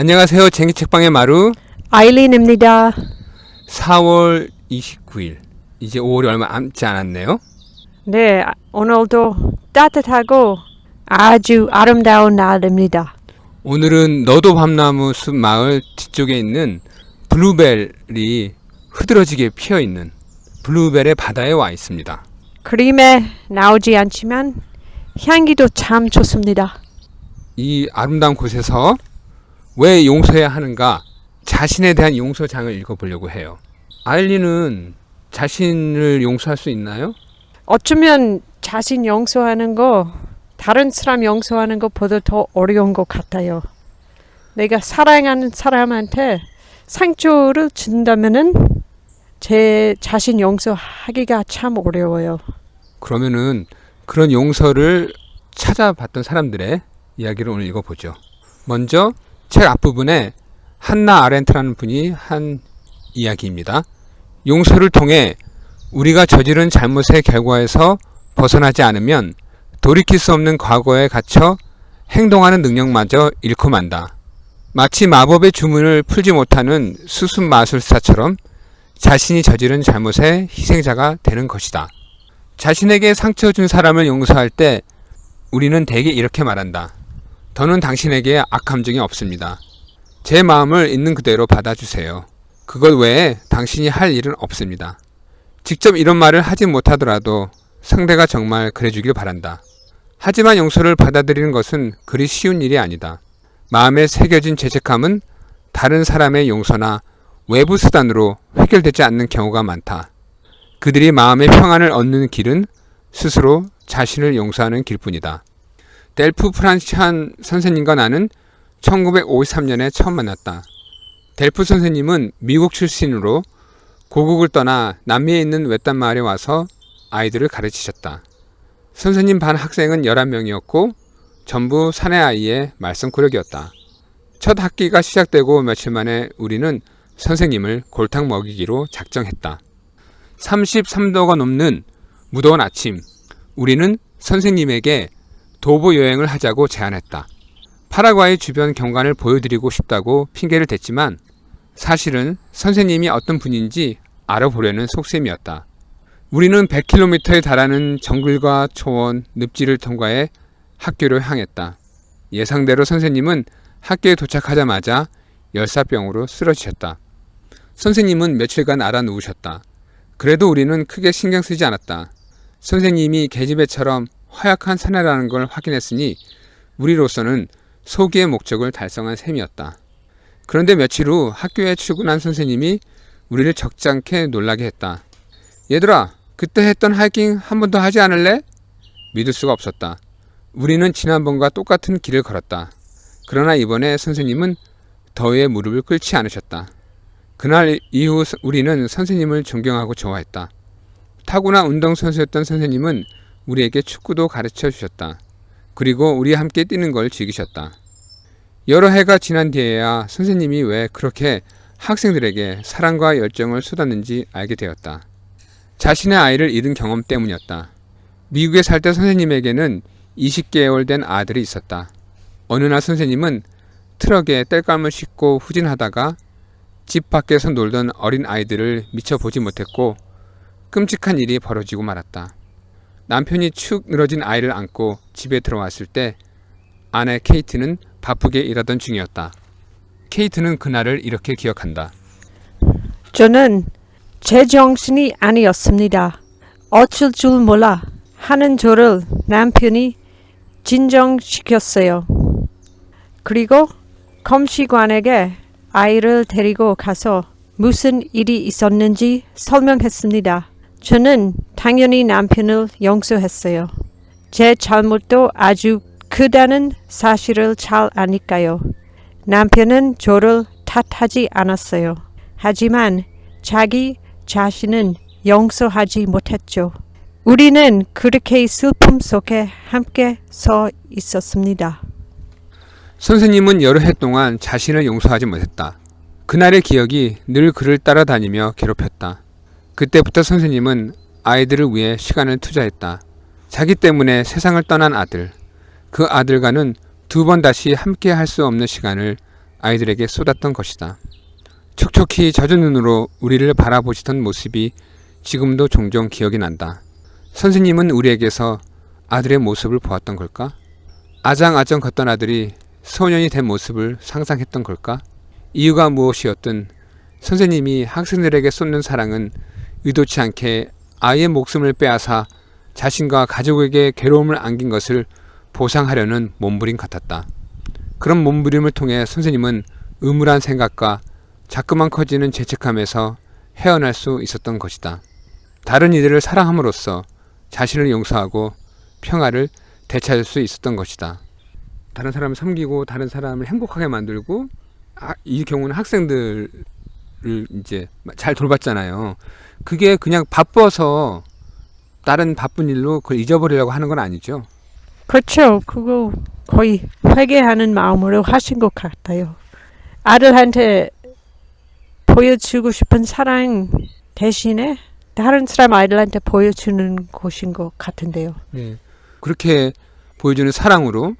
안녕하세요. 쟁기책방의 마루 아일린입니다. 4월 29일 이제 5월이 얼마 남지 않았네요. 네, 오늘도 따뜻하고 아주 아름다운 날입니다. 오늘은 너도 밤나무 숲 마을 뒤쪽에 있는 블루벨이 흐드러지게 피어 있는 블루벨의 바다에 와 있습니다. 그림에 나오지 않지만 향기도 참 좋습니다. 이 아름다운 곳에서 왜 용서해야 하는가 자신에 대한 용서장을 읽어보려고 해요. 아일리는 자신을 용서할 수 있나요? 어쩌면 자신 용서하는 거 다른 사람 용서하는 것보다 더 어려운 것 같아요. 내가 사랑하는 사람한테 상처를 준다면은 제 자신 용서하기가 참 어려워요. 그러면은 그런 용서를 찾아봤던 사람들의 이야기를 오늘 읽어보죠. 먼저 책 앞부분에 한나 아렌트라는 분이 한 이야기입니다. 용서를 통해 우리가 저지른 잘못의 결과에서 벗어나지 않으면 돌이킬 수 없는 과거에 갇혀 행동하는 능력마저 잃고 만다. 마치 마법의 주문을 풀지 못하는 수습 마술사처럼 자신이 저지른 잘못의 희생자가 되는 것이다. 자신에게 상처 준 사람을 용서할 때 우리는 대개 이렇게 말한다. 더는 당신에게 악감정이 없습니다. 제 마음을 있는 그대로 받아주세요. 그것 외에 당신이 할 일은 없습니다. 직접 이런 말을 하지 못하더라도 상대가 정말 그래주길 바란다. 하지만 용서를 받아들이는 것은 그리 쉬운 일이 아니다. 마음에 새겨진 죄책감은 다른 사람의 용서나 외부 수단으로 해결되지 않는 경우가 많다. 그들이 마음의 평안을 얻는 길은 스스로 자신을 용서하는 길뿐이다. 델프 프란찬 선생님과 나는 1953년에 처음 만났다. 델프 선생님은 미국 출신으로 고국을 떠나 남미에 있는 외딴 마을에 와서 아이들을 가르치셨다. 선생님 반 학생은 11명이었고 전부 사내 아이의 말썽꾸러기였다. 첫 학기가 시작되고 며칠 만에 우리는 선생님을 골탕 먹이기로 작정했다. 33도가 넘는 무더운 아침, 우리는 선생님에게 도보 여행을 하자고 제안했다. 파라과이 주변 경관을 보여드리고 싶다고 핑계를 댔지만 사실은 선생님이 어떤 분인지 알아보려는 속셈이었다. 우리는 100km에 달하는 정글과 초원, 늪지를 통과해 학교를 향했다. 예상대로 선생님은 학교에 도착하자마자 열사병으로 쓰러지셨다. 선생님은 며칠간 알아 누우셨다. 그래도 우리는 크게 신경 쓰지 않았다. 선생님이 계집애처럼 허약한 사내라는 걸 확인했으니 우리로서는 소기의 목적을 달성한 셈이었다. 그런데 며칠 후 학교에 출근한 선생님이 우리를 적잖게 놀라게 했다. 얘들아, 그때 했던 하이킹 한 번 더 하지 않을래? 믿을 수가 없었다. 우리는 지난번과 똑같은 길을 걸었다. 그러나 이번에 선생님은 더위에 무릎을 꿇지 않으셨다. 그날 이후 서- 우리는 선생님을 존경하고 좋아했다. 타고난 운동선수였던 선생님은 우리에게 축구도 가르쳐 주셨다. 그리고 우리 함께 뛰는 걸 즐기셨다. 여러 해가 지난 뒤에야 선생님이 왜 그렇게 학생들에게 사랑과 열정을 쏟았는지 알게 되었다. 자신의 아이를 잃은 경험 때문이었다. 미국에 살 때 선생님에게는 20개월 된 아들이 있었다. 어느 날 선생님은 트럭에 땔감을 싣고 후진하다가 집 밖에서 놀던 어린 아이들을 미처 보지 못했고 끔찍한 일이 벌어지고 말았다. 남편이 축 늘어진 아이를 안고 집에 들어왔을 때 아내 케이트는 바쁘게 일하던 중이었다. 케이트는 그날을 이렇게 기억한다. 저는 제 정신이 아니었습니다. 어쩔 줄 몰라 하는 저를 남편이 진정시켰어요. 그리고 검시관에게 아이를 데리고 가서 무슨 일이 있었는지 설명했습니다. 저는 당연히 남편을 용서했어요. 제 잘못도 아주 크다는 사실을 잘 아니까요. 남편은 저를 탓하지 않았어요. 하지만 자기 자신은 용서하지 못했죠. 우리는 그렇게 슬픔 속에 함께 서 있었습니다. 선생님은 여러 해 동안 자신을 용서하지 못했다. 그날의 기억이 늘 그를 따라다니며 괴롭혔다. 그때부터 선생님은 아이들을 위해 시간을 투자했다. 자기 때문에 세상을 떠난 아들, 그 아들과는 두 번 다시 함께 할 수 없는 시간을 아이들에게 쏟았던 것이다. 촉촉히 젖은 눈으로 우리를 바라보시던 모습이 지금도 종종 기억이 난다. 선생님은 우리에게서 아들의 모습을 보았던 걸까? 아장아장 걷던 아들이 소년이 된 모습을 상상했던 걸까? 이유가 무엇이었든 선생님이 학생들에게 쏟는 사랑은 의도치 않게 아이의 목숨을 빼앗아 자신과 가족에게 괴로움을 안긴 것을 보상하려는 몸부림 같았다. 그런 몸부림을 통해 선생님은 의무란 생각과 자꾸만 커지는 죄책감에서 헤어날 수 있었던 것이다. 다른 이들을 사랑함으로써 자신을 용서하고 평화를 되찾을 수 있었던 것이다. 다른 사람을 섬기고 다른 사람을 행복하게 만들고 아, 이 경우는 학생들을 이제 잘 돌봤잖아요. 그게 그냥 바빠서 다른 바쁜 일로 그걸 잊어버리려고 하는 건 아니죠. 그렇죠. 그거 거의 회개하는 마음으로 하신 것 같아요. 아들한테 보여주고 싶은 사랑 대신에 다른 사람 아이들한테 보여주는 것인 것 같은데요. 네. 그렇게 보여주는 사랑으로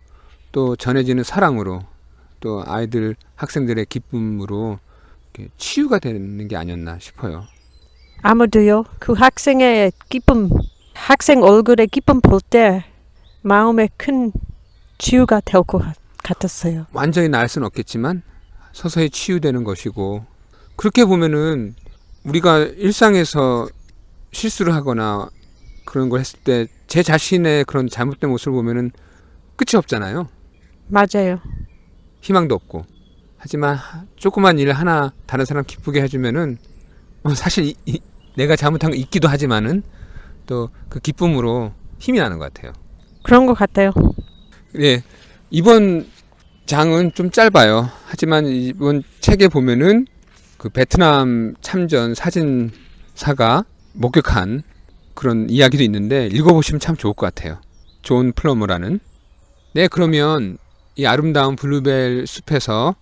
또 전해지는 사랑으로 또 아이들 학생들의 기쁨으로 치유가 되는 게 아니었나 싶어요. 아무도요. 그 학생의 기쁨, 학생 얼굴에 기쁨 볼 때 마음에 큰 치유가 될 것 같았어요. 완전히 나을 수는 없겠지만 서서히 치유되는 것이고 그렇게 보면은 우리가 일상에서 실수를 하거나 그런 걸 했을 때 제 자신의 그런 잘못된 모습을 보면은 끝이 없잖아요. 맞아요. 희망도 없고 하지만 조그만 일 하나 다른 사람 기쁘게 해주면은 어, 사실 이- 이- 내가 잘못한 거 있기도 하지만은 또 그 기쁨으로 힘이 나는 것 같아요. 그런 것 같아요. 예 이번 장은 좀 짧아요. 하지만 이번 책에 보면은 그 베트남 참전 사진사가 목격한 그런 이야기도 있는데 읽어보시면 참 좋을 것 같아요. 존 플러머라는. 네, 그러면 이 아름다운 블루벨 숲에서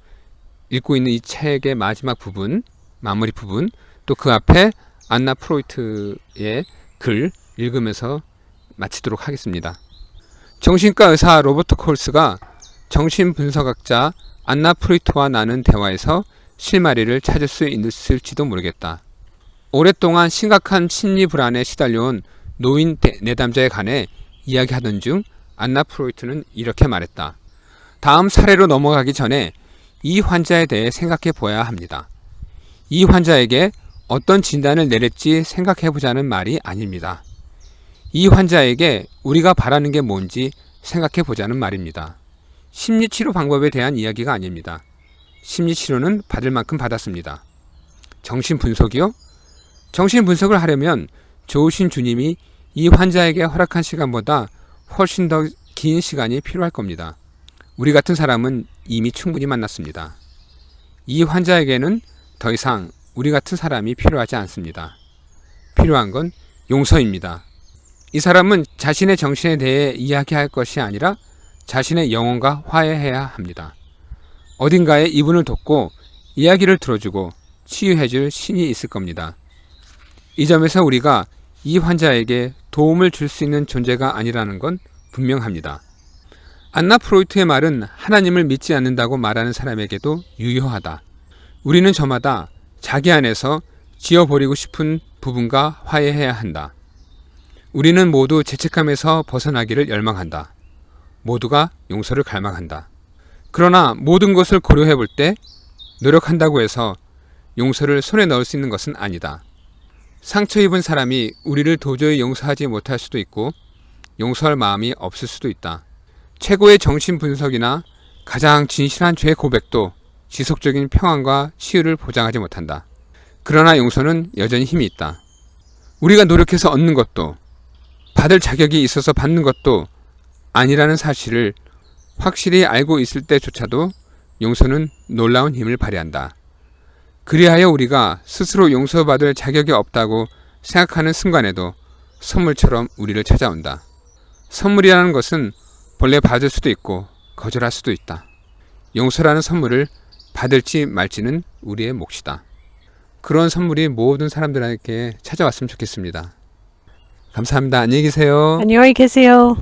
읽고 있는 이 책의 마지막 부분, 마무리 부분, 또 그 앞에 안나 프로이트의 글 읽으면서 마치도록 하겠습니다. 정신과 의사 로버트 콜스가 정신분석학자 안나 프로이트와 나눈 대화에서 실마리를 찾을 수 있을지도 모르겠다. 오랫동안 심각한 심리 불안에 시달려온 노인 대- 내담자에 관해 이야기하던 중 안나 프로이트는 이렇게 말했다. 다음 사례로 넘어가기 전에 이 환자에 대해 생각해 보아야 합니다. 이 환자에게 어떤 진단을 내릴지 생각해 보자는 말이 아닙니다. 이 환자에게 우리가 바라는 게 뭔지 생각해 보자는 말입니다. 심리치료 방법에 대한 이야기가 아닙니다. 심리치료는 받을 만큼 받았습니다. 정신분석이요? 정신분석을 하려면 좋으신 주님이 이 환자에게 허락한 시간보다 훨씬 더 긴 시간이 필요할 겁니다. 우리 같은 사람은 이미 충분히 만났습니다. 이 환자에게는 더 이상 우리 같은 사람이 필요하지 않습니다. 필요한 건 용서입니다. 이 사람은 자신의 정신에 대해 이야기할 것이 아니라 자신의 영혼과 화해해야 합니다. 어딘가에 이분을 돕고 이야기를 들어주고 치유해줄 신이 있을 겁니다. 이 점에서 우리가 이 환자에게 도움을 줄 수 있는 존재가 아니라는 건 분명합니다. 안나 프로이트의 말은 하나님을 믿지 않는다고 말하는 사람에게도 유효하다. 우리는 저마다 자기 안에서 지어버리고 싶은 부분과 화해해야 한다. 우리는 모두 죄책감에서 벗어나기를 열망한다. 모두가 용서를 갈망한다. 그러나 모든 것을 고려해 볼 때 노력한다고 해서 용서를 손에 넣을 수 있는 것은 아니다. 상처 입은 사람이 우리를 도저히 용서하지 못할 수도 있고 용서할 마음이 없을 수도 있다. 최고의 정신 분석이나 가장 진실한 죄 고백도 지속적인 평안과 치유를 보장하지 못한다. 그러나 용서는 여전히 힘이 있다. 우리가 노력해서 얻는 것도 받을 자격이 있어서 받는 것도 아니라는 사실을 확실히 알고 있을 때조차도 용서는 놀라운 힘을 발휘한다. 그리하여 우리가 스스로 용서받을 자격이 없다고 생각하는 순간에도 선물처럼 우리를 찾아온다. 선물이라는 것은 본래 받을 수도 있고 거절할 수도 있다. 용서라는 선물을 받을지 말지는 우리의 몫이다. 그런 선물이 모든 사람들에게 찾아왔으면 좋겠습니다. 감사합니다. 안녕히 계세요. 안녕히 계세요.